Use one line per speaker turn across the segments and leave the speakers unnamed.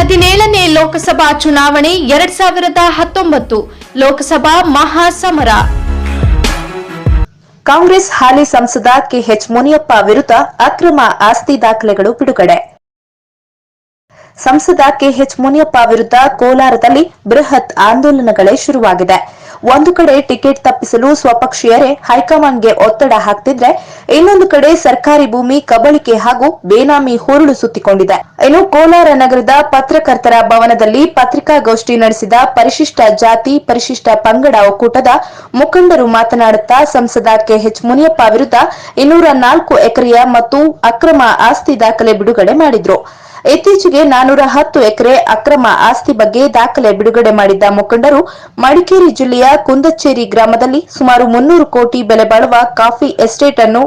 ಹದಿನೇಳನೇ ಲೋಕಸಭಾ ಚುನಾವಣೆ ಎರಡ್ ಸಾವಿರದ ಹತ್ತೊಂಬತ್ತು. ಲೋಕಸಭಾ ಮಹಾಸಮರ.
ಕಾಂಗ್ರೆಸ್ ಹಾಲಿ ಸಂಸದ ಕೆಎಚ್ ಮುನಿಯಪ್ಪ ವಿರುದ್ಧ ಅಕ್ರಮ ಆಸ್ತಿ ದಾಖಲೆಗಳು ಬಿಡುಗಡೆ. ಸಂಸದ ಕೆಎಚ್ ಮುನಿಯಪ್ಪ ವಿರುದ್ಧ ಕೋಲಾರದಲ್ಲಿ ಬೃಹತ್ ಆಂದೋಲನಗಳೇ ಶುರುವಾಗಿದೆ. ಒಂದು ಕಡೆ ಟಿಕೆಟ್ ತಪ್ಪಿಸಲು ಸ್ವಪಕ್ಷೀಯರೇ ಹೈಕಮಾಂಡ್ಗೆ ಒತ್ತಡ ಹಾಕ್ತಿದ್ರೆ ಇನ್ನೊಂದು ಕಡೆ ಸರ್ಕಾರಿ ಭೂಮಿ ಕಬಳಿಕೆ ಹಾಗೂ ಬೇನಾಮಿ ಹುರುಳು ಸುತ್ತಿಕೊಂಡಿದೆ. ಇನ್ನು ಕೋಲಾರ ನಗರದ ಪತ್ರಕರ್ತರ ಭವನದಲ್ಲಿ ಪತ್ರಿಕಾಗೋಷ್ಠಿ ನಡೆಸಿದ ಪರಿಶಿಷ್ಟ ಜಾತಿ, ಪರಿಶಿಷ್ಟ ಪಂಗಡ ಒಕ್ಕೂಟದ ಮುಖಂಡರು ಮಾತನಾಡುತ್ತಾ ಸಂಸದ ಕೆಎಚ್ ಮುನಿಯಪ್ಪ ವಿರುದ್ಧ ಇನ್ನೂರ ನಾಲ್ಕು ಎಕರೆಯ ಮತ್ತು ಅಕ್ರಮ ಆಸ್ತಿ ದಾಖಲೆ ಬಿಡುಗಡೆ ಮಾಡಿದ್ರು. ಇತ್ತೀಚೆಗೆ ನಾನೂರ ಹತ್ತು ಎಕರೆ ಅಕ್ರಮ ಆಸ್ತಿ ಬಗ್ಗೆ ದಾಖಲೆ ಬಿಡುಗಡೆ ಮಾಡಿದ್ದ ಮುಖಂಡರು ಮಡಿಕೇರಿ ಜಿಲ್ಲೆಯ ಕುಂದಚ್ಚೇರಿ ಗ್ರಾಮದಲ್ಲಿ ಸುಮಾರು ಮುನ್ನೂರು ಕೋಟಿ ಬೆಲೆ ಬಾಳುವ ಕಾಫಿ ಎಸ್ಟೇಟ್ ಅನ್ನು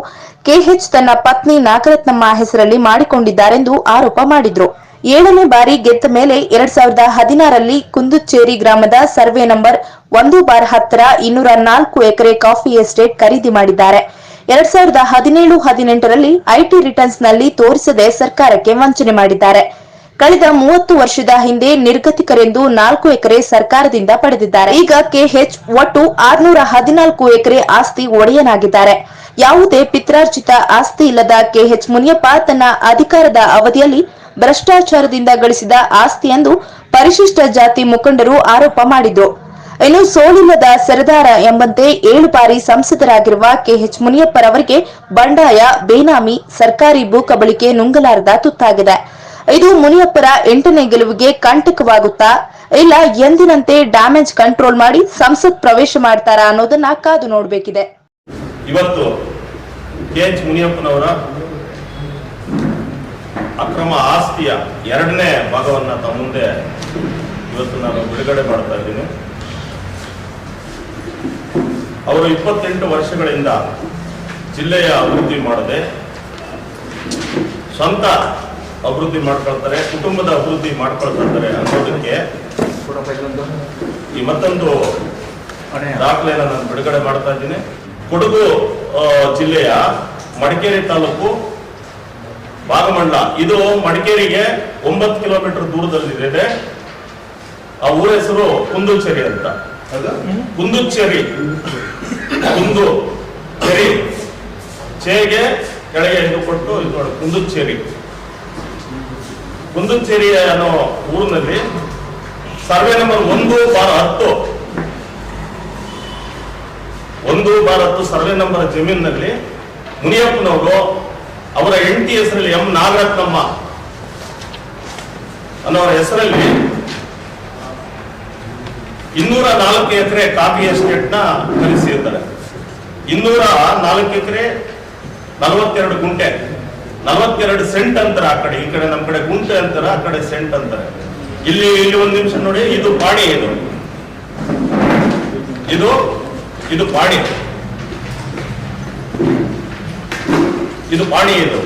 ಕೆಎಚ್ ತನ್ನ ಪತ್ನಿ ನಾಗರತ್ನಮ್ಮ ಹೆಸರಲ್ಲಿ ಮಾಡಿಕೊಂಡಿದ್ದಾರೆಂದು ಆರೋಪ ಮಾಡಿದ್ರು. ಏಳನೇ ಬಾರಿ ಗೆದ್ದ ಮೇಲೆ ಎರಡ್ ಸಾವಿರದ ಹದಿನಾರರಲ್ಲಿ ಕುಂದುಚೇರಿ ಗ್ರಾಮದ ಸರ್ವೆ ನಂಬರ್ ಒಂದು ಬಾರ್ ಹತ್ತರ ಇನ್ನೂರ ನಾಲ್ಕು ಎಕರೆ ಕಾಫಿ ಎಸ್ಟೇಟ್ ಖರೀದಿ ಮಾಡಿದ್ದಾರೆ. ಎರಡ್ ಸಾವಿರದ ಹದಿನೇಳು ಹದಿನೆಂಟರಲ್ಲಿ ಐಟಿ ರಿಟರ್ನ್ಸ್ನಲ್ಲಿ ತೋರಿಸದೆ ಸರ್ಕಾರಕ್ಕೆ ವಂಚನೆ ಮಾಡಿದ್ದಾರೆ. ಕಳೆದ ಮೂವತ್ತು ವರ್ಷದ ಹಿಂದೆ ನಿರ್ಗತಿಕರೆಂದು ನಾಲ್ಕು ಎಕರೆ ಸರ್ಕಾರದಿಂದ ಪಡೆದಿದ್ದಾರೆ. ಈಗ ಕೆಎಚ್ ಒಟ್ಟು ಆರ್ನೂರ ಹದಿನಾಲ್ಕು ಎಕರೆ ಆಸ್ತಿ ಒಡೆಯನಾಗಿದ್ದಾರೆ. ಯಾವುದೇ ಪಿತ್ರಾರ್ಜಿತ ಆಸ್ತಿ ಇಲ್ಲದ ಕೆಎಚ್ ಮುನಿಯಪ್ಪ ತನ್ನ ಅಧಿಕಾರದ ಅವಧಿಯಲ್ಲಿ ಭ್ರಷ್ಟಾಚಾರದಿಂದ ಗಳಿಸಿದ ಆಸ್ತಿ ಎಂದು ಪರಿಶಿಷ್ಟ ಜಾತಿ ಮುಖಂಡರು ಆರೋಪ ಮಾಡಿದ್ರು ಇನ್ನು ಸೋಲಿಲ್ಲದ ಸರದಾರ ಎಂಬಂತೆ ಏಳು ಬಾರಿ ಸಂಸದರಾಗಿರುವ ಕೆಎಚ್ ಮುನಿಯಪ್ಪರವರಿಗೆ ಬಂಡಾಯ, ಬೇನಾಮಿ, ಸರ್ಕಾರಿ ಭೂ ಕಬಳಿಕೆ ನುಂಗಲಾರದ ತುತ್ತಾಗಿದೆ. ಇದು ಮುನಿಯಪ್ಪರ ಎಂಟನೇ ಗೆಲುವಿಗೆ ಕಂಟಕವಾಗುತ್ತಾ, ಇಲ್ಲ ಎಂದಿನಂತೆ ಡ್ಯಾಮೇಜ್ ಕಂಟ್ರೋಲ್ ಮಾಡಿ ಸಂಸತ್ ಪ್ರವೇಶ ಮಾಡ್ತಾರಾ ಅನ್ನೋದನ್ನ ಕಾದು ನೋಡಬೇಕಿದೆ.
ಇವತ್ತು ಕೆಎಚ್ ಮುನಿಯಪ್ಪನವರ ಅಕ್ರಮ ಆಸ್ತಿಯ ಎರಡನೇ ಭಾಗವನ್ನ ತಮ್ಮ ಮುಂದೆ ಇವತ್ತು ನಾನು ಬಿಡುಗಡೆ ಮಾಡ್ತಾ ಇದ್ದೀನಿ. ಅವರು ಇಪ್ಪತ್ತೆಂಟು ವರ್ಷಗಳಿಂದ ಜಿಲ್ಲೆಯ ಅಭಿವೃದ್ಧಿ ಮಾಡದೆ ಸ್ವಂತ ಅಭಿವೃದ್ಧಿ ಮಾಡ್ಕೊಳ್ತಾರೆ ಕುಟುಂಬದ ಅಭಿವೃದ್ಧಿ ಮಾಡ್ಕೊಳ್ತಾರೆ ಅನ್ನೋದಕ್ಕೆ ಈ ಮತ್ತೊಂದು ದಾಖಲೆಯನ್ನು ನಾನು ಬಿಡುಗಡೆ ಮಾಡ್ತಾ ಇದ್ದೀನಿ. ಕೊಡಗು ಜಿಲ್ಲೆಯ ಮಡಿಕೇರಿ ತಾಲೂಕು ಭಾಗಮಂಡಲ. ಇದು ಮಡಿಕೇರಿಗೆ ಒಂಬತ್ತು ಕಿಲೋಮೀಟರ್ ದೂರದಲ್ಲಿದೆ. ಆ ಊರ ಹೆಸರು ಕುಂದೂಚೇರಿ ಅಂತ. ಕುಂದುಚೇರಿ ಕುಂದು ಚೆರಿ. ಚೇಗೆ ಕೆಳಗೆ ಇದು ಕೊಟ್ಟು ಇದು ನೋಡಿ ಕುಂದುಚೇರಿ ಕುಂದುಚೇರಿ ಅನ್ನೋ ಊರಿನಲ್ಲಿ ಸರ್ವೆ ನಂಬರ್ ಒಂದು ಬಾರ ಹತ್ತು. ಒಂದು ಬಾರ್ ಹತ್ತು ಸರ್ವೆ ನಂಬರ್ ಜಮೀನಿನಲ್ಲಿ ಮುನಿಯಪ್ಪನವರು ಅವರ ಹೆಂಡತಿ ಹೆಸರಲ್ಲಿ ಎಂ ನಾಗರತ್ನಮ್ಮ ಅನ್ನೋರ ಹೆಸರಲ್ಲಿ ಇನ್ನೂರ ನಾಲ್ಕು ಎಕರೆ ಕಾಫಿ ಎಸ್ಟೇಟ್ನ ಖರೀದಿಸಿರ್ತಾರೆ ಇನ್ನೂರ ನಾಲ್ಕು ಎಕರೆ ನಲವತ್ತೆರಡು ಗುಂಟೆ. ನಲವತ್ತೆರಡು ಸೆಂಟ್ ಅಂತಾರೆ ಆ ಕಡೆ, ಈ ಕಡೆ ನಮ್ಮ ಕಡೆ ಗುಂಟೆ ಅಂತಾರೆ, ಆ ಕಡೆ ಸೆಂಟ್ ಅಂತಾರೆ. ಇಲ್ಲಿ ಇಲ್ಲಿ ಒಂದು ನಿಮಿಷ ನೋಡಿ, ಇದು ಪಾಣಿ ಇದು. ಇದು ಇದು ಪಾಣಿ ಇದು ಪಾಣಿ ಇದು.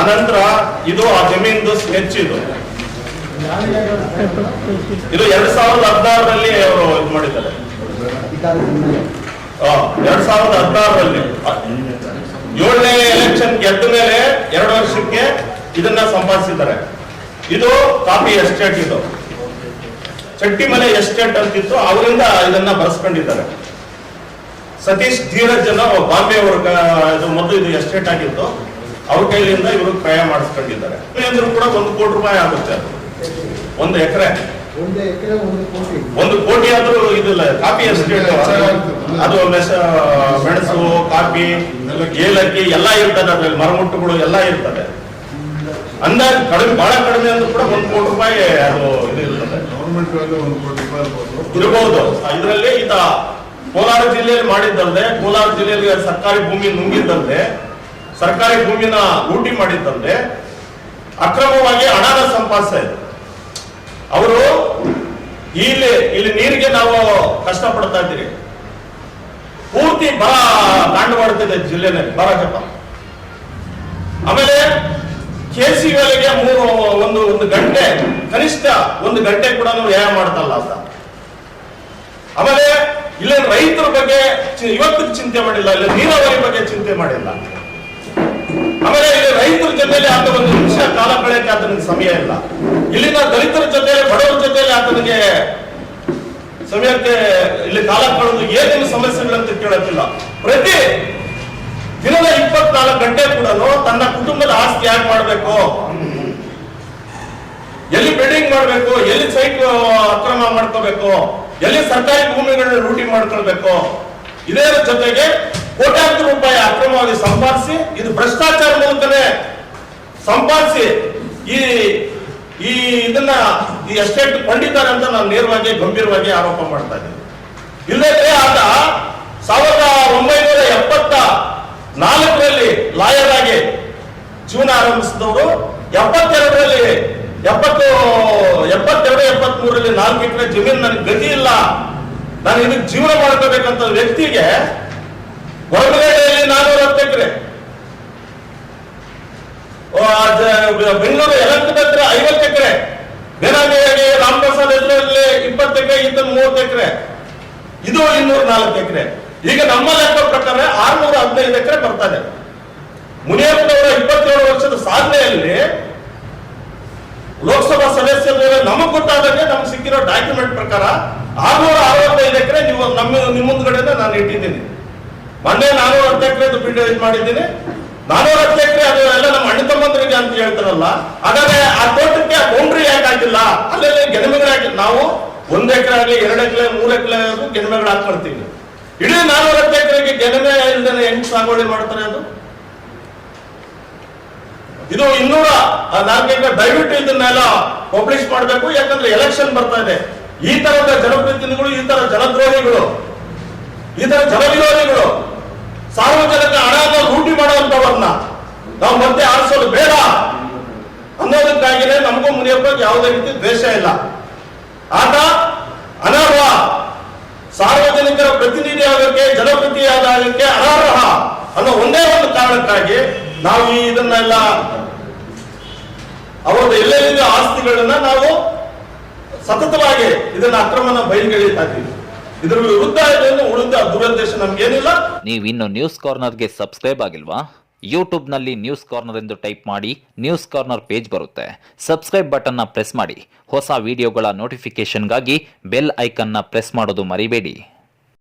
ಅನಂತರ ಇದು ಆ ಜಮೀನ್ದು ಸ್ಕೆಚ್ ಇದು. ಇದು ಎರಡ್ ಸಾವಿರದ ಹದಿನಾರರಲ್ಲಿ ಅವರು ಇದು ಮಾಡಿದ್ದಾರೆ. ಎರಡ್ ಸಾವಿರದ ಹದಿನಾರರಲ್ಲಿ. ಏಳನೇ ಎಲೆಕ್ಷನ್ ಗೆದ್ದ ಮೇಲೆ ಎರಡು ವರ್ಷಕ್ಕೆ ಇದನ್ನ ಸಂಪಾದಿಸಿದ್ದಾರೆ. ಇದು ಕಾಪಿ ಎಸ್ಟೇಟ್ ಇದು. ಚಟ್ಟಿಮಲೆ ಎಸ್ಟೇಟ್ ಅಂತಿತ್ತು, ಅವರಿಂದ ಇದನ್ನ ಬರೆಸ್ಕೊಂಡಿದ್ದಾರೆ. ಸತೀಶ್ ಧೀರಜ್ ಅನ್ನೋ ಬಾಂಬೆ ಇದು ಮೊದಲು ಇದು ಎಸ್ಟೇಟ್ ಆಗಿತ್ತು. ಅವ್ರ ಕೈಲಿಂದ ಇವರು ಕ್ರಯ ಮಾಡಿಸ್ಕೊಂಡಿದ್ದಾರೆ. ಕೂಡ ಒಂದು ಕೋಟಿ ರೂಪಾಯಿ ಆಗುತ್ತೆ ಅದು. ಒಂದು ಎಕರೆ.
ಒಂದು ಕೋಟಿ.
ಆದ್ರೂ ಇದಿಲ್ಲ ಕಾಫಿ ಎಸ್ಟೇಟ್ ಅದು ಮೆಣಸು ಕಾಫಿ ಏಲಕ್ಕಿ ಎಲ್ಲ ಇರ್ತದೆ ಅದ್ರಲ್ಲಿ. ಮರಮುಟ್ಟುಗಳು ಎಲ್ಲ ಇರ್ತದೆ. ಅಂದಾಜು ಕಡಿಮೆ ಬಹಳ ಕಡಿಮೆ ಅಂದ್ರೂ ಕೂಡ ಒಂದು ಕೋಟಿ ರೂಪಾಯಿ ಅದು ಇದು ಇರ್ತದೆ. ಇರಬಹುದು ಇದರಲ್ಲಿ ಈತ ಕೋಲಾರ ಜಿಲ್ಲೆಯಲ್ಲಿ ಮಾಡಿದ್ದಂತೆ ಕೋಲಾರ ಜಿಲ್ಲೆಯಲ್ಲಿ ಸರ್ಕಾರಿ ಭೂಮಿ ನುಂಗಿದ್ದಂತೆ ಸರ್ಕಾರಿ ಭೂಮಿನ ಲೂಟಿ ಮಾಡಿದ್ದಂತೆ ಅಕ್ರಮವಾಗಿ ಹಣನ ಸಂಪಾದಿಸ್ತಾ ಇದ್ರು. ಅವರು, ಇಲ್ಲಿ ಇಲ್ಲಿ ನೀರಿಗೆ ನಾವು ಕಷ್ಟ ಪಡ್ತಾ ಇದ್ದೀರಿ. ಪೂರ್ತಿ ಬರ ಕಾಂಡು ಮಾಡ್ತಿದೆ ಜಿಲ್ಲೆನಲ್ಲಿ ಬರ ಜಪ ಆಮೇಲೆ ಕೆ ಸಿ ವೇಲೆಗೆ ಮೂರು, ಒಂದು ಒಂದು ಗಂಟೆ, ಕನಿಷ್ಠ ಒಂದು ಗಂಟೆ ಕೂಡ ವ್ಯಯ ಮಾಡ್ತಲ್ಲ ಅಂತ. ಆಮೇಲೆ ಇಲ್ಲ ರೈತರ ಬಗ್ಗೆ ಇವತ್ತು ಚಿಂತೆ ಮಾಡಿಲ್ಲ, ಇಲ್ಲ ನೀರಾವರಿ ಬಗ್ಗೆ ಚಿಂತೆ ಮಾಡಿಲ್ಲ. ಆಮೇಲೆ ಇಲ್ಲಿ ರೈತರ ಜೊತೆಲಿ ಆತ ಒಂದು ಕಾಲ ಕಳೆಯಕ್ಕೆ ಆತನಿಗೆ ಸಮಯ ಇಲ್ಲ. ಇಲ್ಲಿನ ದಲಿತರ ಜೊತೆ ಬಡವರ ಜೊತೆಯಲ್ಲಿ ಆತನಿಗೆ ಸಮಯಕ್ಕೆ ಇಲ್ಲಿ ಕಾಲ ಕಳೆದು ಏನೇನು ಸಮಸ್ಯೆಗಳಂತ ಕೇಳಕ್ಕಿಲ್ಲ. ಪ್ರತಿ ದಿನದ ಇಪ್ಪತ್ನಾಲ್ಕು ಗಂಟೆ ಕೂಡ ತನ್ನ ಕುಟುಂಬದ ಆಸ್ತಿ ಯಾಕೆ ಮಾಡಬೇಕು? ಎಲ್ಲಿ ಬಿಲ್ಡಿಂಗ್ ಮಾಡಬೇಕು? ಎಲ್ಲಿ ಸೈಟ್ ಅಕ್ರಮ ಮಾಡ್ಕೋಬೇಕು? ಎಲ್ಲಿ ಸರ್ಕಾರಿ ಭೂಮಿಗಳನ್ನ ಲೂಟಿ ಮಾಡ್ಕೊಳ್ಬೇಕು? ಇದರ ಜೊತೆಗೆ ಕೋಟ್ಯಾಂತರ ರೂಪಾಯಿ ಅಕ್ರಮವಾಗಿ ಸಂಪಾದಿಸಿ, ಇದು ಭ್ರಷ್ಟಾಚಾರ ಮೂಲಕನೇ ಸಂಪಾದಿಸಿ ಈ ಈ ಇದನ್ನ, ಈ ಎಸ್ಟೇಟ್ ಕೊಂಡಿದ್ದಾರೆ ಅಂತ ನಾನು ನೇರವಾಗಿ, ಗಂಭೀರವಾಗಿ ಆರೋಪ ಮಾಡ್ತಾ ಇದ್ದೀನಿ. ಇಲ್ಲದ್ರೆ ಆತ ಸಾವಿರದ ಒಂಬೈನೂರ ಎಪ್ಪತ್ತ ನಾಲ್ಕರಲ್ಲಿ ಲಾಯರ್ ಆಗಿ ಜೀವನ ಆರಂಭಿಸಿದವರು, ಎಪ್ಪತ್ತೆರಡರಲ್ಲಿ, ಎಪ್ಪತ್ತು, ಎಪ್ಪತ್ತೆರಡು ಎಪ್ಪತ್ತ್ ಮೂರರಲ್ಲಿ ನಾಲ್ಕು ಎಕರೆ ಜಮೀನು ನನಗೆ ಗತಿ ಇಲ್ಲ. ನಾನು ಇದಕ್ಕೆ ಜೀವನ ಮಾಡ್ಕೋಬೇಕಂತ ವ್ಯಕ್ತಿಗೆ ಹೊರಗಡೆಯಲ್ಲಿ ನಾನೂರ ಹತ್ತು ಎಕರೆ ಬೆಂಗಳೂರು ಯಲಂಕದ ಹತ್ರ ಐವತ್ತು ಎಕರೆ. ಬೇನಾಗಿಯಾಗಿ ರಾಮಪ್ರಸಾದ್ ಹೆಸರಲ್ಲಿ ಇಪ್ಪತ್ತು ಎಕರೆ ಈತ ಮೂವತ್ತು ಎಕರೆ. ಇದು ಇನ್ನೂರ ನಾಲ್ಕು ಎಕರೆ. ಈಗ ನಮ್ಮ ಲೆಕ್ಕ ಪ್ರಕಾರ ಆರ್ನೂರ ಹದಿನೈದು ಎಕರೆ ಬರ್ತದೆ ಮುನಿಯಪ್ಪನವರ ಇಪ್ಪತ್ತೇಳು ವರ್ಷದ ಸಾಧನೆಯಲ್ಲಿ ಲೋಕಸಭಾ ಸದಸ್ಯರ ನಮಗ್ ಗೊತ್ತಾದಂಗೆ ನಮ್ಗೆ ಸಿಕ್ಕಿರೋ ಡಾಕ್ಯುಮೆಂಟ್ ಪ್ರಕಾರ ಆರ್ನೂರ ಅರವತ್ತೈದು ಎಕರೆ ನೀವು ನಮ್ಮ, ನಿಮ್ಮ ಮುಂದ್ಗಡೆ ನಾನು ಇಟ್ಟಿದ್ದೀನಿ. ಮೊನ್ನೆ ನಾನೂರ ಹತ್ತು ಎಕರೆ ಇದು ಮಾಡಿದ್ದೀನಿ. ನಾನೂರ ಹತ್ತು ಎಕರೆ ಅದು ಎಲ್ಲ ನಮ್ಮ ಅಂತ ಹೇಳ್ತಾರಲ್ಲ, ಹಾಗಾದ್ರೆ ಆ ತೋಟಕ್ಕೆ ಬೌಂಡ್ರಿ ಯಾಕೆ ಆಗಿಲ್ಲ ಅಲ್ಲೆಲ್ಲ ಗೆಣಮೆಗಳಾಗಿ ನಾವು ಒಂದ್ ಎಕರೆ ಆಗಲಿ, ಎರಡು ಎಕರೆ, ಮೂರು ಎಕರೆ ಗೆಣಮೆಗಳು ಹಾಕೊಳ್ತೀವಿ ಇಡೀ ನಾಲ್ವತ್ತು ಎಕರೆಗೆ ಗೆಣಮೆ ಇಲ್ದೇನೆ ಹೆಂಗ್ ಸಾಗುವಳಿ ಮಾಡ್ತಾರೆ ಅದು? ಇದು ಇನ್ನೂರ ಎಕರೆ ದಯವಿಟ್ಟು ಇದನ್ನೆಲ್ಲ ಪಬ್ಲಿಷ್ ಮಾಡಬೇಕು, ಯಾಕಂದ್ರೆ ಎಲೆಕ್ಷನ್ ಬರ್ತಾ ಇದೆ. ಈ ತರದ ಜನಪ್ರತಿನಿಧಿಗಳು, ಈ ತರ ಜನದ್ರೋಹಿಗಳು, ಈ ತರ ಜನವಿರೋಧಿಗಳು ಹಣವನ್ನು ಲೂಟಿ ಮಾಡುವಂತವನ್ನ ನಾವು ಮತ್ತೆ ಆರಿಸೋದು ಬೇಡ ಅನ್ನೋದಕ್ಕಾಗಿನೇ ನಮಗೂ ಮುನಿಯಪ್ಪ ಯಾವುದೇ ರೀತಿ ದ್ವೇಷ ಇಲ್ಲ ಆತ ಅನರ್ಹ ಸಾರ್ವಜನಿಕರ ಪ್ರತಿನಿಧಿ ಆಗೋಕ್ಕೆ ಅನರ್ಹ ಅನ್ನೋ ಒಂದೇ ಒಂದು ಕಾರಣಕ್ಕಾಗಿ ನಾವು ಇದನ್ನೆಲ್ಲ ಅವರದ್ದು ಎಲ್ಲೆಲ್ಲಿದೆ ಆಸ್ತಿಗಳನ್ನ ನಾವು ಸತತವಾಗಿ ಇದನ್ನ ಅಕ್ರಮನ ಬಯಲ್ಗೆಳೀತಾ ಇದ್ದೀವಿ. ಇದ್ರ ವಿರುದ್ಧ ಇದನ್ನು ಉಳಿದ ದುರುದ್ದೇಶ ನಮ್ಗೇನಿಲ್ಲ.
ನೀವು ಇನ್ನು ನ್ಯೂಸ್ ಕಾರ್ನರ್ಗೆ ಸಬ್ಸ್ಕ್ರೈಬ್ ಆಗಿಲ್ವಾ? ಯೂಟ್ಯೂಬ್ನಲ್ಲಿ ನ್ಯೂಸ್ ಕಾರ್ನರ್ ಎಂದು ಟೈಪ್ ಮಾಡಿ ನ್ಯೂಸ್ ಕಾರ್ನರ್ ಪೇಜ್ ಬರುತ್ತೆ. ಸಬ್ಸ್ಕ್ರೈಬ್ ಬಟನ್ನ ಪ್ರೆಸ್ ಮಾಡಿ. ಹೊಸ ವಿಡಿಯೋಗಳ ನೋಟಿಫಿಕೇಶನ್ಗಾಗಿ ಬೆಲ್ ಐಕನ್ನ ಪ್ರೆಸ್ ಮಾಡೋದು ಮರಿಬೇಡಿ.